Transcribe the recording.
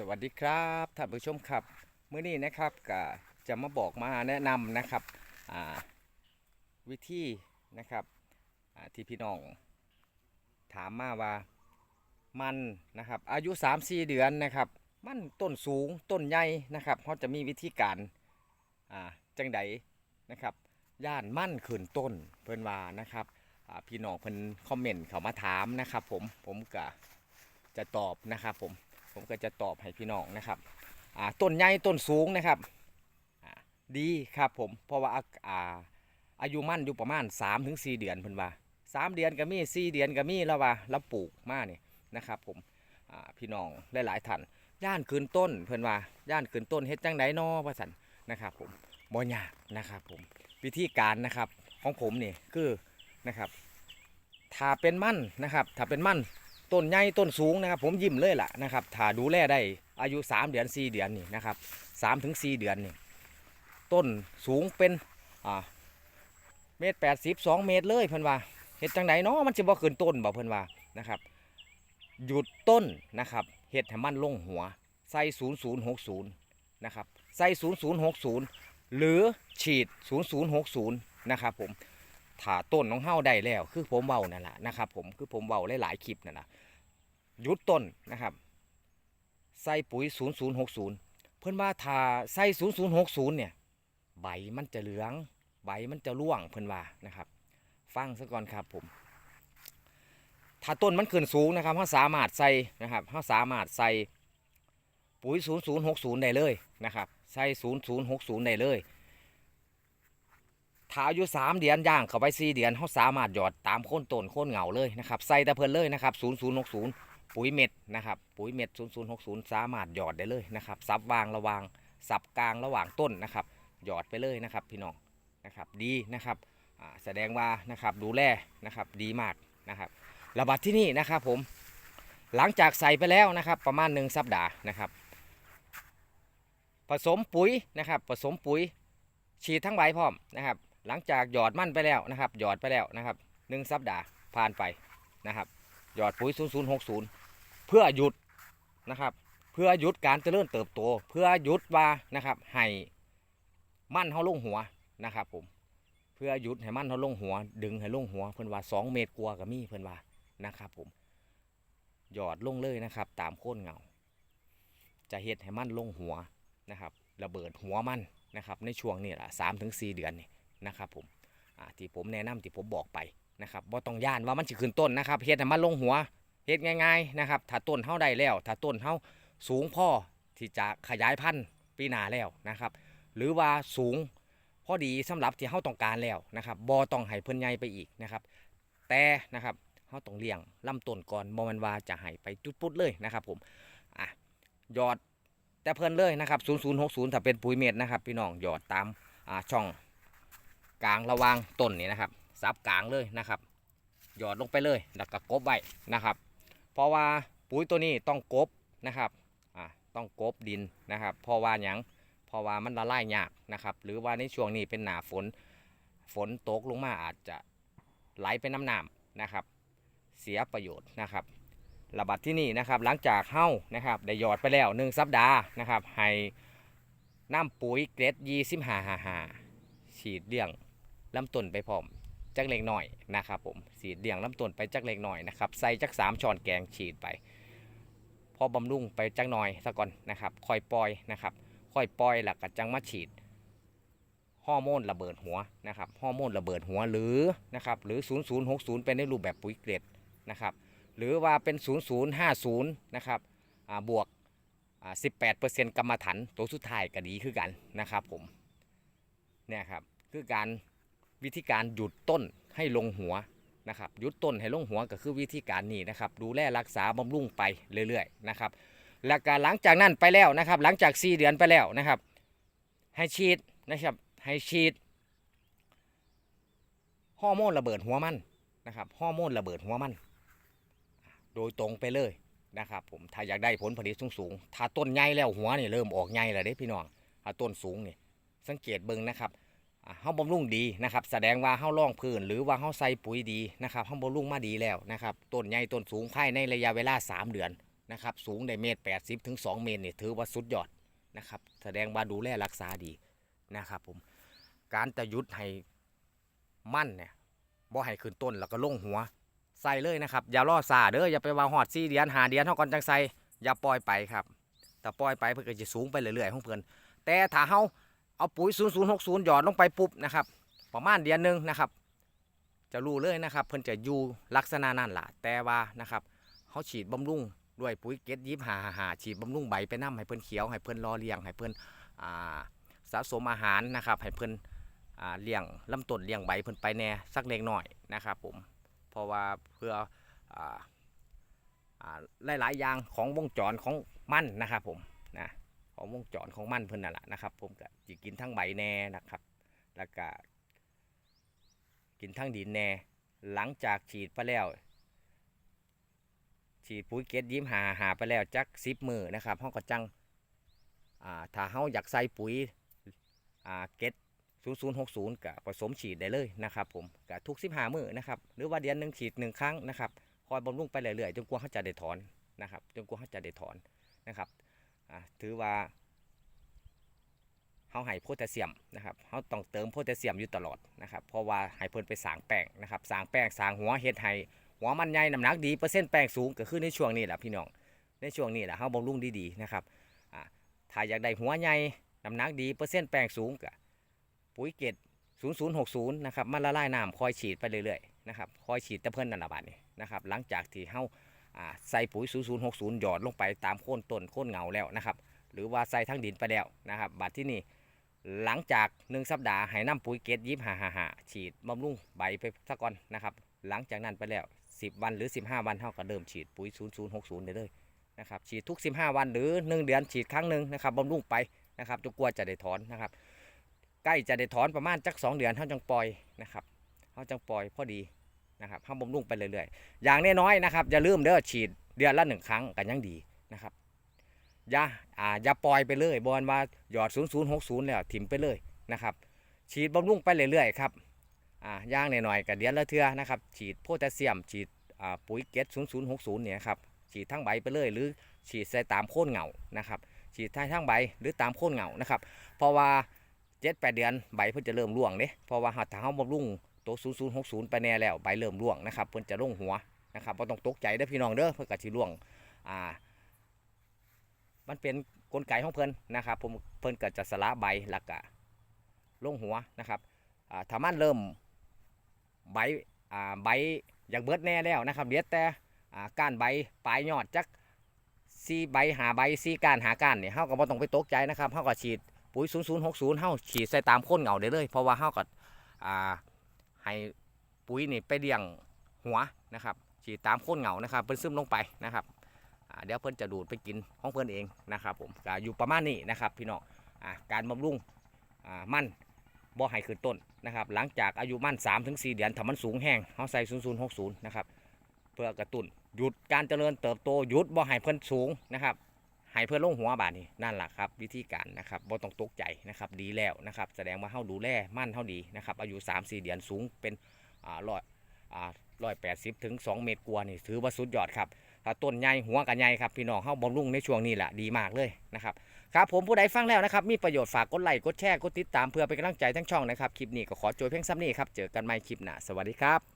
สวัสดีครับท่านผู้ชมครับเมื่อนี้นะครับก็จะมาบอกมาแนะนำนะครับวิธีนะครับที่พี่น้องถามมาว่ามันนะครับอายุ 3-4 เดือนนะครับมันต้นสูงต้นใหญ่นะครับเขาจะมีวิธีการจังใดนะครับย่านมั่นขืนต้นเพิ่นว่านะครับพี่น้องเพิ่นคอมเมนต์เขามาถามนะครับผมผมก็จะตอบนะครับผม ผมก็จะตอบให้พี่น้องนะครับต้นใหญ่ต้นสูงนะครับดีครับผมเพราะว่าอาอาอายุมั่นอยู่ประมาณ 3-4 เดือนเพิ่นว่า3เดือนก็มี4เดือนก็มีแล้วว่าแล้วปลูกมานี่นะครับผมพี่น้องหลายๆท่านย่านคืนต้นเพิ่นว่าย่านคืนต้นเฮ็ดจังไดนอว่าซั่นนะครับผมบ่ยากนะครับผมวิธีการนะครับของผมนี่คือนะครับถ้าเป็นมั่นนะครับถ้าเป็นมั่น ต้นใหญ่ต้นสูงนะครับ ผมยิ้มเลยล่ะนะครับถ้าดูแลได้อายุ 3 เดือน 4 เดือนนี่นะครับ3ถึง4เดือนนี่ต้นสูงเป็นอ่าเมตรแปดสิบสองเมตรเลยเพิ่อนว่าเฮ็ดจังไดเนาะมันสิบ่ขึ้นต้นบ่เพิ่อนว่านะครับ หยุดต้นนะครับเฮ็ดให้มันลงหัวใส่0060นะครับใส่0060หรือฉีด0060นะครับผมถ้าต้นของเฮาได้แล้ว คือผมเว้านั่นแหละนะครับผมคือผมเว้าหลายๆคลิปนั่นแหละ ยุดต้นนะครับ ใส่ปุ๋ย 0060 เพื่อนว่าถ้าใส่ 0060 เนี่ย ใบมันจะเหลือง ใบมันจะร่วงเพื่อนว่านะครับ ฟังซะก่อนครับผม ถ้าต้นมันขึ้นสูงนะครับเขาสามารถใส่นะครับเขาสามารถใส่ปุ๋ย 0060 ได้เลยนะครับใส่ 0060 ได้เลยถ้าอายุ3เดือนย่างเข้าไป4เดือนเขาสามารถหยอดตามโคนต้นโคนเหงาเลยนะครับใส่แต่เพิ่นเลยนะครับ 0060 ปุ๋ยเม็ดนะครับปุ๋ยเม็ด 0060 สามารถหยอดได้เลยนะครับซับวางระวางสับกลางระหว่างต้นนะครับหยอดไปเลยนะครับพี่น้องนะครับดีนะครับอ่าแสดงว่านะครับดูแลนะครับดีมากนะครับระบาดที่นี่นะครับผมหลังจากใส่ไปแล้วนะครับประมาณหนึ่งสัปดาห์นะครับผสมปุ๋ยนะครับผสมปุ๋ยฉีดทั้งใบพร้อมนะครับหลังจากหยอดมั่นไปแล้วนะครับหยอดไปแล้วนะครับหนึ่งสัปดาห์ผ่านไปนะครับหยอดปุ๋ย 0060 เพื่อหยุดนะครับ เพื่อหยุดการเจริญเติบโต เพื่อหยุดว่านะครับให้มั่นเขาลงหัวนะครับผมเพื่อหยุดให้มั่นเขาลงหัว ดึงให้ลงหัวเพื่อนว่า2เมตรกว่ากับมีเพื่อนว่านะครับผมหยอดลงเลยนะครับ ตามโค่นเงา จะเฮ็ดให้มั่นลงหัวนะครับ ระเบิดหัวมันนะครับ ในช่วงนี้แหละสามถึงสี่เดือนนี่นะครับผมที่ผมแนะนำที่ผมบอกไปนะครับบ่าต้องย่านว่ามันจะขึ้นต้นนะครับเฮ็ดให้มันลงหัว เฮ็ดง่ายๆนะครับ ถ้าต้นเฮาได้แล้ว ถ้าต้นเฮาสูงพอที่จะขยายพันธุ์ปีหน้าแล้วนะครับ หรือว่าสูงพอดีสำหรับที่เฮาต้องการแล้วนะครับบ่ต้องให้เพิ่นใหญ่ไปอีกนะครับ แต่นะครับเฮาต้องเลี้ยงลำต้นก่อนบ่แม่นว่าจะให้ไปจุดปุ๊ดเลยนะครับ ผมอะหยอดแต่เพิ่นเลยนะครับ 0060 ถ้าเป็นปุ๋ยเม็ดนะครับ พี่น้องหยอดตามอ่าช่องกลางระวางต้นนี่นะครับซับกลางเลยนะครับ หยอดลงไปเลยแล้วก็กบไว้นะครับ เพราะว่าปุ๋ยตัวนี้ต้องกบนะครับอ่าต้องกบดินนะครับเพราะว่าหยังเพราะว่ามันละลายยากนะครับ หรือว่าในช่วงนี้เป็นหนาฝนฝนตกลงมาอาจจะไหลไปน้ำน้ำนะครับ เสียประโยชน์นะครับระบาดที่นี่นะครับหลังจากเฮ้านะครับได้หยอดไปแล้วหนึ่งสัปดาห์นะครับให้น้ำปุ๋ยเกรดยี่สิบห้าหาหาฉีดเลี้ยงลำต้นไปพร้อม จักเล็กหน่อยนะครับผมสีเดี่ยงลำต้นไปจักเล็กหน่อยนะครับใส่จักสามช้อนแกงฉีดไป พอบำรุงไปจักหน่อยซะก่อนนะครับค่อยปล่อยนะครับค่อยปล่อยหลักกัจังมาฉีดฮอร์โมนระเบิดหัวนะครับฮอร์โมนระเบิดหัวหรือนะครับหรือ 0060 เป็นในรูปแบบปุ๋ยเกรดนะครับหรือว่าเป็น 0050 นะครับบวกอ่า18%กรรมฐานตัวสุดท้ายก็ดีคือกันนะครับผมเนี่ยครับคือการ วิธีการหยุดต้นให้ลงหัวนะครับหยุดต้นให้ลงหัวก็คือวิธีการนี้นะครับ ดูแลรักษาบำรุงไปเรื่อยๆนะครับแล้วก็หลังจากนั้นไปแล้วนะครับ หลังจาก 4 เดือนไปแล้วนะครับ ให้ฉีดนะครับให้ฉีดฮอร์โมนระเบิดหัวมันนะครับฮอร์โมนระเบิดหัวมัน โดยตรงไปเลยนะครับผมถ้าอยากได้ผลผลิตสูงๆถ้าต้นใหญ่แล้วหัวนี่เริ่มออกใหญ่แล้วเด้พี่น้องถ้าต้นสูงนี่สังเกตเบิ่งนะครับ เฮาบำรุงดีนะครับ แสดงว่าเฮาล่องพื้น หรือว่าเฮาใส่ปุ๋ยดีนะครับเฮาบำรุงมาดีแล้วนะครับต้นใหญ่ต้นสูงภายในระยะเวลา 3 เดือนนะครับ สูงได้เมตร 80 ถึง 2 เมตรนี่ถือว่าสุดยอดนะครับ แสดงว่าดูแลรักษาดีนะครับผมการจะยุดให้มั่นเนี่ยบ่ให้ขึ้นต้นแล้วก็ลงหัวใส่เลยนะครับ อย่ารอซาเด้ออย่าไปว่าหอด4เดือน5เดือนเท่าก่อนจังใส่อย่าปล่อยไปครับแต่ปล่อยไปเพื่อก็จะสูงไปเรื่อยๆของเพิ่อนแต่ถ้าเฮา เอาปุ๋ย 0060 หยอดลงไปปุ๊บนะครับ ประมาณเดือนหนึงนะครับ จะรู้เลยนะครับ เพิ่นจะอยู่ลักษณะนั่นล่ะ แต่ว่านะครับเขาฉีดบำรุงด้วยปุ๋ยเกตยิบหาหาฉีดบำรุงใบไปน้ำให้เพิ่นเขียวให้เพิ่นรอเลี้ยงให้เพิ่นสะสมอาหารนะครับให้เพิ่นเลี้ยงลำต้นเลี้ยงใบเพิ่นไปแน่สักเล็กน้อยนะครับผมเพราะว่าเพื่อออหลายๆอย่างของวงจรของมันนะครับผมนะ ของวงจรของมันเพิ่นนั่นแหละนะครับ ผมก็จะกินทั้งใบแน่นะครับ แล้วก็กินทั้งดินแน่ หลังจากฉีดไปแล้ว ฉีดปุ๋ยเกตยิ้มหาหาไปแล้วจักสิบมือนะครับห้องก็จังอ่าถ้าเฮาอยากใส่ปุ๋ยอ่าเกต0060กับผสมฉีดได้เลยนะครับผมกับทุก 15 มือนะครับหรือว่าเดือนหนึ่งฉีดหนึ่งครั้งนะครับคอยบำรุงไปเรื่อยๆจนกว่าเขาจะได้ถอนนะครับจนกว่าเขาจะได้ถอนนะครับ อ่าถือว่าเขาให้โพแทสเซียมนะครับเขาต้องเติมโพแทสเซียมอยู่ตลอดนะครับเพราะว่าให้เพิ่นไปสางแป้งนะครับสางแป้งสางหัวเฮ็ดให้หัวมันใหญ่น้ำหนักดีเปอร์เซ็นต์แป้งสูงก็คือในช่วงนี้แหละพี่น้องในช่วงนี้แหละเขาบำรุงดีๆนะครับอ่าถ้าอยากได้หัวใหญ่น้ำหนักดีเปอร์เซ็นต์แป้งสูงก็ปุ๋ยเกต0060นะครับมันละลายน้ำคอยฉีดไปเรื่อยๆนะครับคอยฉีดแต่เพิ่นนั่นละบาดนี้นะครับหลังจากที่เฮาอ่า ใส่ปุ๋ย 0060 หยอดลงไปตามโคนต้นโคนเหงาแล้วนะครับหรือว่าใส่ทั้งดินไปแล้วนะครับบัดที่นี่หลังจากหนึ่งสัปดาห์ให้น้ำปุ๋ยเกตยิบหาหาหาฉีดบำรุงใบไปสักก่อนนะครับหลังจากนั้นไปแล้ว 10 วันหรือ 15 วันเท่ากับเริ่มฉีดปุ๋ย 0060ได้เลยนะครับฉีดทุก 15 วันหรือ 1 เดือนฉีดครั้งหนึ่งนะครับบำรุงไปนะครับจนกว่าจะได้ถอนนะครับใกล้จะได้ถอนประมาณจัก 2 เดือนเท่าจังปล่อยนะครับเท่าจังปล่อยพอดี นะครับห้ามบำรุงไปเรื่อยๆ อย่างน้อยๆนะครับอย่าลืมเด้อฉีดเดือนละหนึ่งครั้งกันยังดีนะครับอย่าอ่าอย่าปล่อยไปเลยบอลว่าหยอด 0060 แล้วถิ่มไปเลยนะครับ ฉีดบำรุงไปเรื่อยๆครับอ่าย่างหน่อยๆกับเดือนละเทื่อนะครับ ฉีดโพแทสเซียม ฉีดอ่าปุ๋ยเกต0060 เนี่ยครับฉีดทั้งใบไปเลยหรือฉีดใส่ตามโคนเหงานะครับ ฉีดทั้งใบหรือตามโคนเหงานะครับ เพราะว่า7 8เดือนใบเพิ่นจะเริ่มร่วงเด้เพราะว่าถ้าเฮาบำรุง ตัว 0060 ไปแน่แล้วใบเริ่มร่วงนะครับเพิ่นจะลงหัวนะครับบ่ต้องตกใจเด้อพี่น้องเด้อเพิ่นก็สิร่วงอ่ามันเป็นกลไกของเพิ่นนะครับผมเพิ่นก็จะสละใบแล้วก็ลงหัวนะครับอ่าถ้ามันเริ่มใบอ่าใบอยากเบิดแน่แล้วนะครับเดี๋ยวแต่อ่าก้านใบปลายยอดจักซีใบหาใบซีก้านหาก้านเนี่ยเฮาก็บ่ต้องไปตกใจนะครับเฮาก็ฉีดปุ๋ย 0060เฮาฉีดใส่ตามคนเหงาได้เลย เพราะว่าเฮาก็อ่า ให้ปุ๋ยนี่ไปเลี้ยงหัวนะครับฉีดตามโคนเหงานะครับเพิ่นซึมลงไปนะครับเดี๋ยวเพิ่นจะดูดไปกินของเพิ่นเองนะครับผมอยู่ประมาณนี้นะครับพี่น้องอการบำรุงมันบ่ให้ขึ้นต้นนะครับหลังจากอายุมัน3ถึง4เดือนถ้ามันสูงแห้งเฮาใส่ 0060 นะครับ เพื่อกระตุ้นหยุดการเจริญเติบโตหยุดบ่ให้เพิ่นสูงนะครับ ให้เพิ่นลงหัวบาดนี้นั่นแหละครับ วิธีการนะครับบ่ต้องตกใจนะครับดีแล้วนะครับแสดงว่าเฮาดูแลมั่นเฮาดีนะครับอายุ3-4เดือนสูงเป็นอ่าร้อยอ่า180ถึง2เมตรกว่านี่ถือว่าสุดยอดครับถ้าต้นใหญ่หัวกันใหญ่ครับพี่น้องเฮาบำรุงในช่วงนี้แหละดีมากเลยนะครับครับผมผู้ใดฟังแล้วนะครับมีประโยชน์ฝากกดไลค์กดแชร์กดติดตามเพื่อเป็นกำลังใจทั้งช่องนะครับคลิปนี้ก็ขอโจยเพียงซ้ำนี้ครับเจอกันใหม่คลิปหน้าสวัสดีครับ